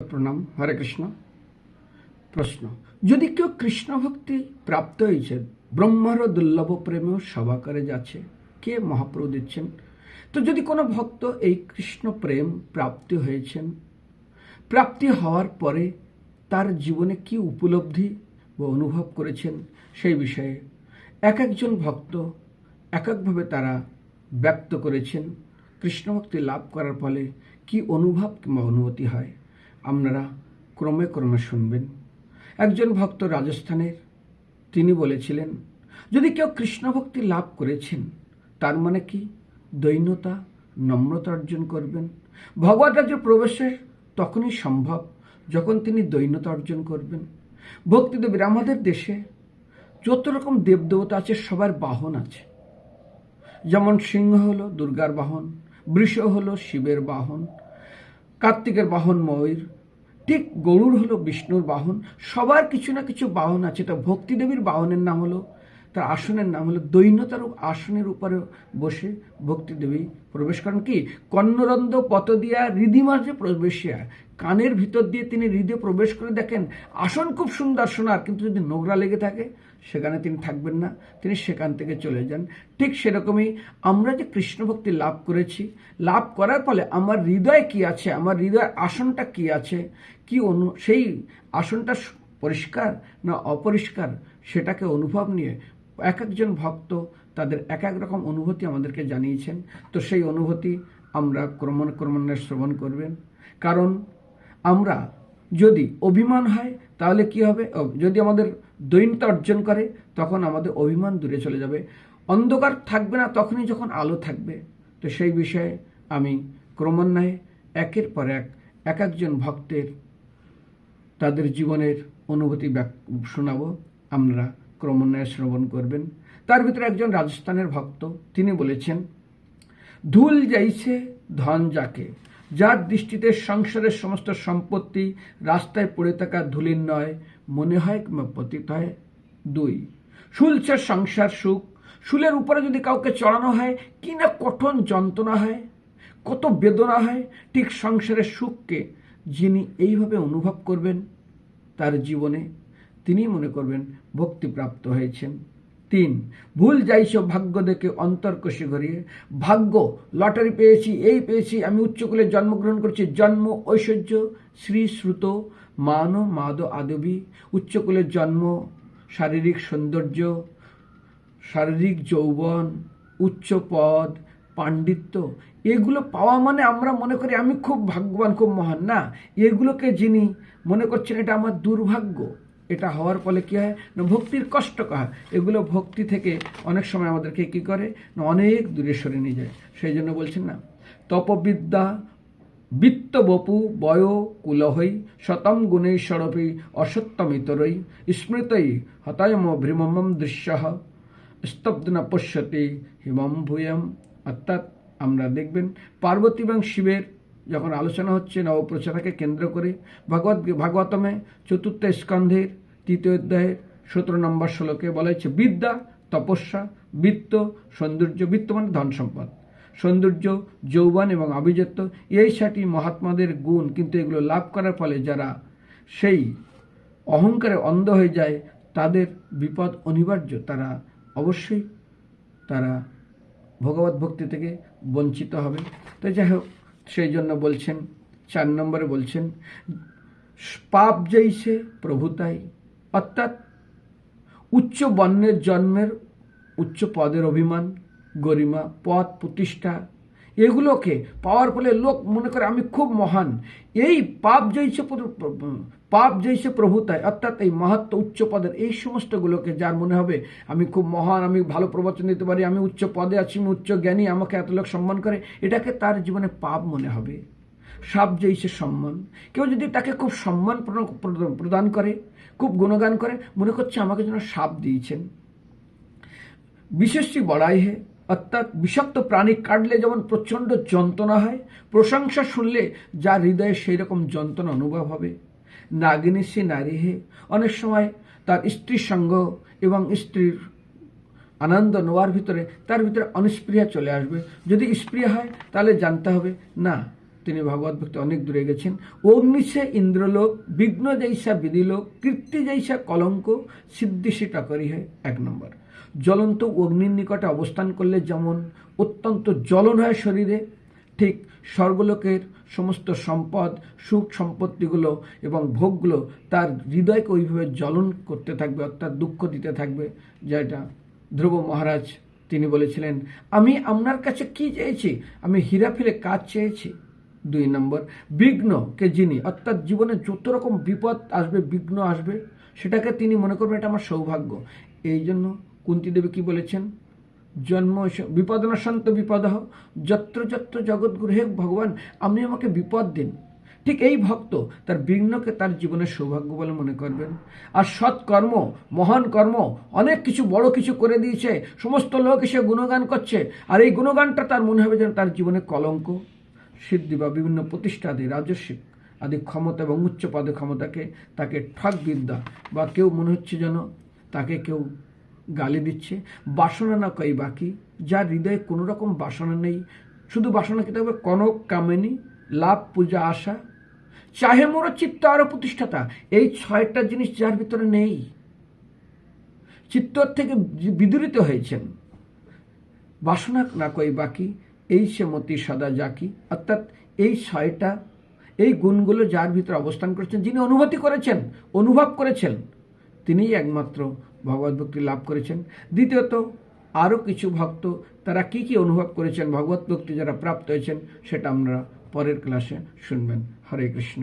প্রণাম, হরে কৃষ্ণ। প্রশ্ন, যদি কেউ কৃষ্ণ ভক্তি প্রাপ্ত হয়েছে, ব্রহ্মর দুর্লভ প্রেমেও সভা করে যাচ্ছে, কে মহাপ্রভু দিচ্ছেন? তো যদি কোনো ভক্ত এই কৃষ্ণ প্রেম প্রাপ্তি হয়েছেন, প্রাপ্তি হওয়ার পরে তার জীবনে কি উপলব্ধি বা অনুভব করেছেন? সেই বিষয়ে এক একজন ভক্ত এক একভাবে তারা ব্যক্ত করেছেন। কৃষ্ণ ভক্তি লাভ করার ফলে কি অনুভব কিংবা অনুভূতি হয়? আপনারা ক্রমে ক্রমে শুনবেন। একজন ভক্ত রাজস্থানের, তিনি বলেছিলেন, যদি কেউ কৃষ্ণ ভক্তি লাভ করেছেন, তার মানে কি দৈন্যতা নম্রতা অর্জন করবেন? ভগবত রাজ্য প্রবেশের তখনই সম্ভব যখন তিনি দৈন্যতা অর্জন করবেন। ভক্তিদেবীর আমাদের দেশে যত রকম দেবদেবতা আছে, সবার বাহন আছে। যেমন সিংহ হলো দুর্গার বাহন, বৃষ হলো শিবের বাহন, কার্তিকের বাহন ময়ূর ঠিক গরুর হলো বিষ্ণুর বাহন, সবার কিছু না কিছু বাহন আছে। তা ভক্তিদেবীর বাহনের নাম হলো, তার আসনের নাম হলো দৈন্যতার আসনের উপরে বসে ভক্তিদেবী প্রবেশ করেন। কি? কর্ণরন্দ পত দিয়া রিধিমাসে প্রবেশিয়া। কানের ভিতর দিয়ে তিনি হৃদে প্রবেশ করে দেখেন, আসন খুব সুন্দর শোনার কিন্তু যদি নোংরা লেগে থাকে, সেখানে তিনি থাকবেন না, তিনি সেখান থেকে চলে যান। ঠিক সেরকমই আমরা যে কৃষ্ণ ভক্তি লাভ করেছি, লাভ করার ফলে আমার হৃদয় কি আছে, আমার হৃদয় আসনটা কি আছে, কি অনু, সেই আসনটা পরিষ্কার না অপরিষ্কার, সেটাকে অনুভব নিয়ে এক একজন ভক্ত তাদের এক এক রকম অনুভূতি আমাদেরকে জানিয়েছেন। তো সেই অনুভূতি আমরা ক্রমণ ক্রমান্বয়ে শ্রবণ করবেন। কারণ আমরা যদি অভিমান হয়, তাহলে কি হবে? যদি আমাদের দৈন্যতা অর্জন করে, তখন আমাদের অভিমান দূরে চলে যাবে। অন্ধকার থাকবে না, তখনই যখন আলো থাকবে। তো সেই বিষয়ে আমি ক্রমান্বয়ে একের পর এক এক একজন ভক্তের তাদের জীবনের অনুভূতি শোনাবো। আপনারা ক্রমান্বয়ে শ্রবণ করবেন। তার ভিতরে একজন রাজস্থানের ভক্ত, তিনি বলেছেন, ধুল যাইছে, ধন যাকে। যার দৃষ্টিতে সংসারের সমস্ত সম্পত্তি রাস্তায় পড়ে থাকা ধুলির নয়, মনে হয় কিংবা পতিত হয়। দুই, শুলছে সংসার সুখ। শুলের উপরে যদি কাউকে চড়ানো হয়, কি না কঠোর যন্ত্রণা হয়? কত বেদনা হয়? ঠিক সংসারের সুখকে যিনি এইভাবে অনুভব করবেন, তার জীবনে তিনি মনে করবেন ভক্তিপ্রাপ্ত হয়েছেন। তিন, ভুল যাইছ ভাগ্য দেখে অন্তর্কষে ঘরিয়ে ভাগ্য, লটারি পেয়েছি, এই পেয়েছি, আমি উচ্চকূলে জন্মগ্রহণ করছি। জন্ম ঐশ্বর্য, শ্রী শ্রুত, মান, মাদ, আদবী। উচ্চকুলের জন্ম, শারীরিক সৌন্দর্য, শারীরিক যৌবন, উচ্চ পদ, পাণ্ডিত্য। এগুলো পাওয়া মানে আমরা মনে করি আমি খুব ভাগ্যবান, খুব মহান। না, এগুলোকে যিনি মনে করছেন এটা আমার দুর্ভাগ্য। এটা হওয়ার ফলে কী হয়? না, ভক্তির কষ্ট হয়? এগুলো ভক্তি থেকে অনেক সময় আমাদেরকে কী করে? না, অনেক দূরে সরে নিয়ে যায়। সেই জন্য বলছেন না, তপবিদ্যা বিত্ত বপু বয় কুলহৈ শতম গুণেশ্বরপি অসত্যমিতরৈ স্মৃতৈ হতায়ম ভ্রমম দৃশ্য স্তব্ধ না পশ্যতে হিমম ভূয়ম। অর্থাৎ আমরা দেখবেন পার্বতী এবং শিবের যখন আলোচনা হচ্ছে নবপ্রচারাকে কেন্দ্র করে, ভাগবত ভাগবতমে চতুর্থ স্কন্ধের তৃতীয় অধ্যায়ের সতেরো নম্বর শ্লোকে বলা হয়েছে, বিদ্যা, তপস্যা, বৃত্ত, সৌন্দর্য, বিত্ত মানে ধন সম্পদ। সৌন্দর্য, যৌবন এবং আভিজাত্য, এই সাটি মহাত্মাদের গুণ, কিন্তু এগুলো লাভ করার ফলে যারা সেই অহংকারে অন্ধ হয়ে যায়, তাদের বিপদ অনিবার্য। তারা অবশ্যই তারা ভগবত ভক্তি থেকে বঞ্চিত হবে। তো যাই হোক সেই জন্য বলছেন, চার নম্বরে বলছেন, পাপ জৈসে প্রভুতাই অর্থাৎ উচ্চ বর্ণের জন্মের উচ্চ পদের অভিমান, গরিমা পদ প্রতিষ্ঠা এগুলোকে পাওয়ার ফলে লোক মনে করে আমি খুব মহান। এই পাপ প্র- পাপ জৈসে প্রভুতায় অর্থাৎ এই মাহাত্ম উচ্চ পদের এই সমস্তগুলোকে যার মনে হবে, আমি খুব মহান, আমি ভালো প্রবচন দিতে পারি, আমি উচ্চ পদে আছি, আমি উচ্চ জ্ঞানী, আমাকে এত লোক সম্মান করে, এটাকে তার জীবনে পাপ মনে হবে। সাপ জৈসে সম্মান। কেউ যদি তাকে খুব সম্মান প্র- প্র- প্রদান করে, খুব গুণগান করে, মনে করছে আমাকে যেন সাপ দিয়েছেন। বিশেষটি বড়াই হে? অর্থাৎ বিষাক্ত প্রাণী কাটলে যেমন প্রচণ্ড যন্ত্রণা হয়, প্রশংসা শুনলে যা হৃদয়ে সেই রকম যন্ত্রণা অনুভব হবে। নাগিনী সে নারী হে। অনেক সময় তার স্ত্রীর সঙ্গ এবং স্ত্রীর আনন্দ নেওয়ার ভিতরে তার ভিতরে অনিস্পৃহা চলে আসবে। যদি স্পৃহা হয়, তাহলে জানতে হবে, না তিনি ভগবত ভক্তি অনেক দূরে গেছেন। অগ্নিশে ইন্দ্রলোক, বিঘ্ন জৈসা বিধিলোক, কীর্তি জৈসা কলঙ্ক সিদ্ধিশি টাকরি হয় এক নম্বর। জ্বলন্ত অগ্নির নিকটে অবস্থান করলে যেমন অত্যন্ত জ্বলন হয় শরীরে, ঠিক স্বর্গলোকের সমস্ত সম্পদ, সুখ সম্পত্তিগুলো এবং ভোগগুলো তার হৃদয়কে ওইভাবে জ্বলন করতে থাকবে, অর্থাৎ দুঃখ দিতে থাকবে, যেটা ধ্রুব মহারাজ তিনি বলেছিলেন, আমি আপনার কাছে কি চেয়েছি? আমি হীরা ফিরে কাজ চেয়েছি। দুই নম্বর বিঘ্নকে যিনি, অর্থাৎ জীবনে যত রকম বিপদ আসবে, বিঘ্ন আসবে, সেটাকে তিনি মনে করবেন এটা আমার সৌভাগ্য। এই জন্য কুন্তি দেবী কি বলেছেন? জন্ম বিপদনাশান্ত বিপদ যত্র যত্র জগৎগুরু হে ভগবান, আপনি আমাকে বিপদ দিন। ঠিক এই ভক্ত তার বিঘ্নকে তার জীবনের সৌভাগ্য বলে মনে করবেন। আর সৎকর্ম, মহান কর্ম, অনেক কিছু, বড় কিছু করে দিয়েছে, সমস্ত লোক এসে গুণগান করছে, আর এই গুণগানটা তার মনে হবে যেন তার জীবনে কলঙ্ক। সিদ্ধি বা বিভিন্ন প্রতিষ্ঠা আদি রাজস্বিক আদি ক্ষমতা এবং উচ্চ পদে ক্ষমতাকে তাকে ঠক বিদ্যা বা কেউ মনে হচ্ছে যেন তাকে কেউ গালি দিচ্ছে, বাসনা না কই বাকি, যার হৃদয়ে কোনো রকম বাসনা নেই, শুধু বাসনা খেতে হবে কনক কামিনী, লাভ, পূজা, আশা? চাহে মোর চিত্ত আরও প্রতিষ্ঠাতা, এই ছয়টা জিনিস যার ভিতরে নেই। চিত্তর থেকে বিদূরিত হয়েছেন। বাসনা না কই বাকি এই সে মতি সদা জাকি অর্থাৎ এই ছয়টা এই গুণগুলো যার ভিতরে অবস্থান করেছেন, যিনি অনুভূতি করেছেন, অনুভব করেছেন, তিনিই একমাত্র ভগবত ভক্তি লাভ করেছেন। দ্বিতীয়ত আরও কিছু ভক্ত, তারা কি কি অনুভব করেছেন, ভগবত ভক্তি যারা প্রাপ্ত হয়েছেন, সেটা আমরা পরের ক্লাসে শুনবেন। হরে কৃষ্ণ।